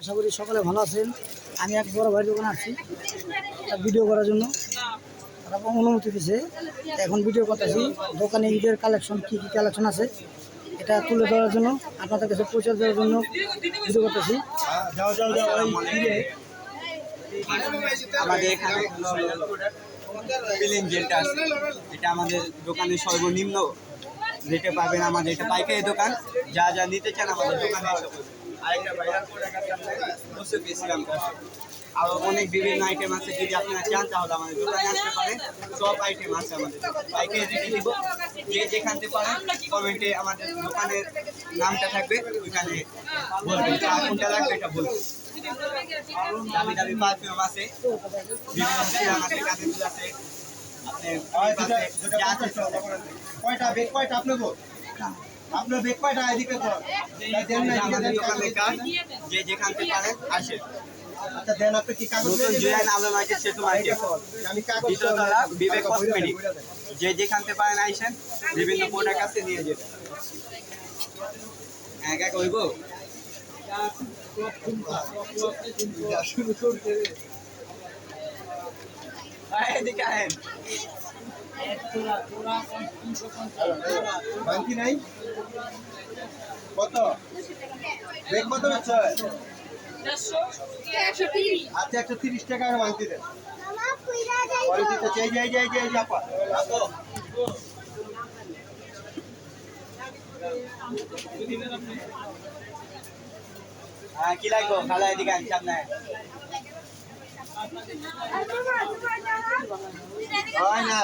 আশা করি সকলে ভালো আছেন। আমি এক বড় ভাইয়ের দোকানে আসছি ভিডিও করার জন্য। তারা অনুমতি দিয়েছে এখন ভিডিও করতেছি, দোকানে ঈদের কালেকশন কী কী কালেকশন আছে, এটা তুলে ধরার জন্য, আপনাদের কাছে পৌঁছে দেওয়ার জন্য ভিডিও করতেছি। আমাদের এখানে আছে, এটা আমাদের দোকানে সর্বনিম্ন রেটে পাবেন আমাদের, এটা পাইকারি দোকান। যা যা নিতে চান আমাদের দোকানে। আরেকটা ভাইরাল আছে অনেক বিভিন্ন আইটেম আছে যদি আপনারা চান তাহলে আমাদের দোকানে আসতে পারেন। সব আইটেম আছে আমাদের পাইকারি রেটে দিব যে যেখান থেকে পারেন কমেন্টে আমাদের দোকানের নামটা থাকবে ওইখানে বলবেন। কার কোনটা লাগবে এটা বলবেন। দামি দামি পারফিউম আছে বিভিন্ন সিরাম আছে সব। কয়টা? বেগ কয়টা? আপনাকে আপনার বেগ কয়টা এদিকে তো দেন না এদিকে দেন দোকানের কাজ যে যেখান থেকে পারেন আসে। আচ্ছা দেন আপনি কি কাগজ নতুন জুয়ান আলো মার্কেট। সেতু মার্কেট আমি কাগজ দ্বিতীয়তলা বিবেক কসমেটিক যে যেখান থেকে পারেন আইসেন। বিভিন্ন প্রোডাক্ট আছে নিয়ে যেতে এক এক হইব। শুরু করতে। আয়, এদিকে আয়েন। বাংকি নাই? কত? বেগ কত আচ্ছা একশো তিরিশ টাকা আর বাংকি দেন হ্যাঁ, কি লাগবো? খালা এদিকে আন সামনে। আয়। হয় না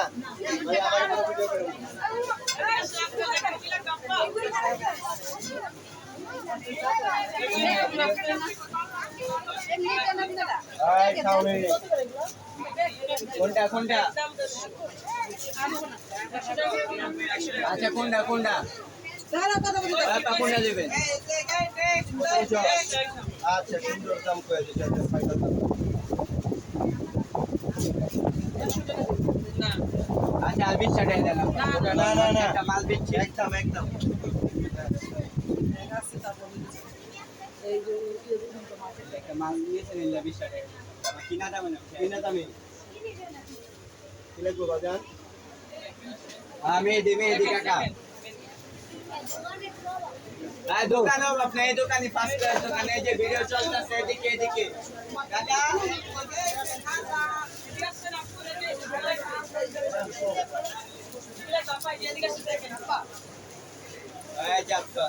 কোনটা কোনটা আচ্ছা কোনটা কোনটা কোনটা দেবেন আচ্ছা সুন্দর দাম করে দাম আচ্ছা আর বিশ টাকা দেন না, না, না। একটা মাল দিচ্ছি একদম একদম একটা মাল নিয়েছে নিলে বিশ টাকা আমার কিনা দামে না কিনে দামি কি লাগবো বাজার আমি দেবে এদিকে কাকা আর দোকানে আপনি এই দোকানে ফার্স্ট দোকানে এই যে ভিডিও চলতেছে এদিকে এদিকে কাকা এই চাপটা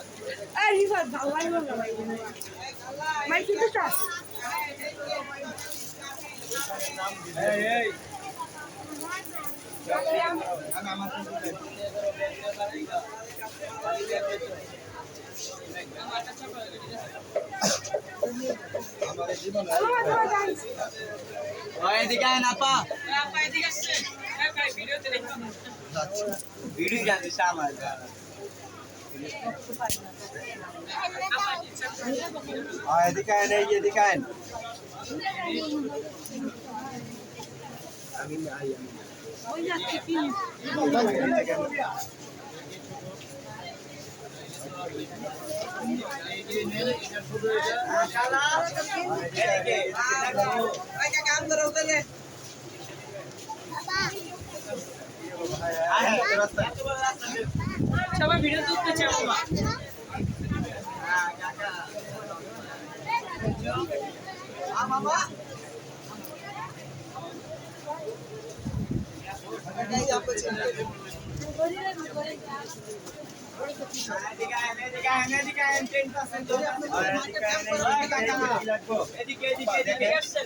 এই এই আমি আমার আমার জীবন ওই এদিকে আয় না পা ভিডিও যাচ্ছে আমার আর এদিকে আয় এই এদিকে আয় আমি আই আমি তুলতেছে বাবা এদিকে আয় এদিকে আয় 10% এদিকে এদিকে এদিকে এদিকে আয় না পা আর এদিকে আসে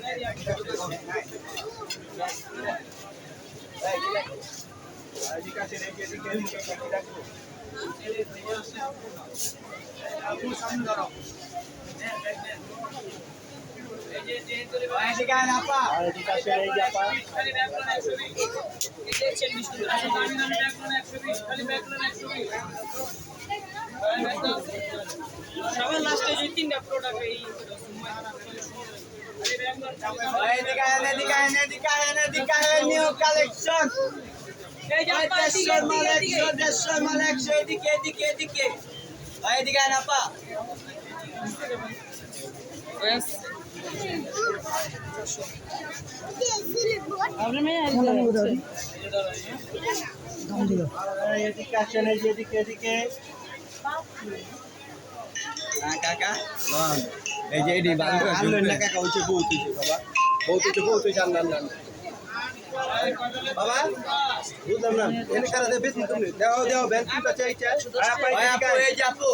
এই যে আপা এদিকে আয় এদিকে আয় এদিকে আয় এদিকে আয় নিউ কালেকশন এই যে আপা, এদিকে, দেড়শো মাল একশো এদিকে। দেড়শো মাল একশো এদিকে এদিকে এদিকে এদিকে আয় না পা এদিকে আসেন এদিকে এদিকে কাকা এই যে এটি বালু কাকা হচ্ছে বহুত হয়েছে বাবা বহুত হয়েছে আনলেন না বাবা বুঝলাম না। এনে কারা বেশি তুমি। দাও দাও ব্যাংকটা চাই চাই ভাই আপু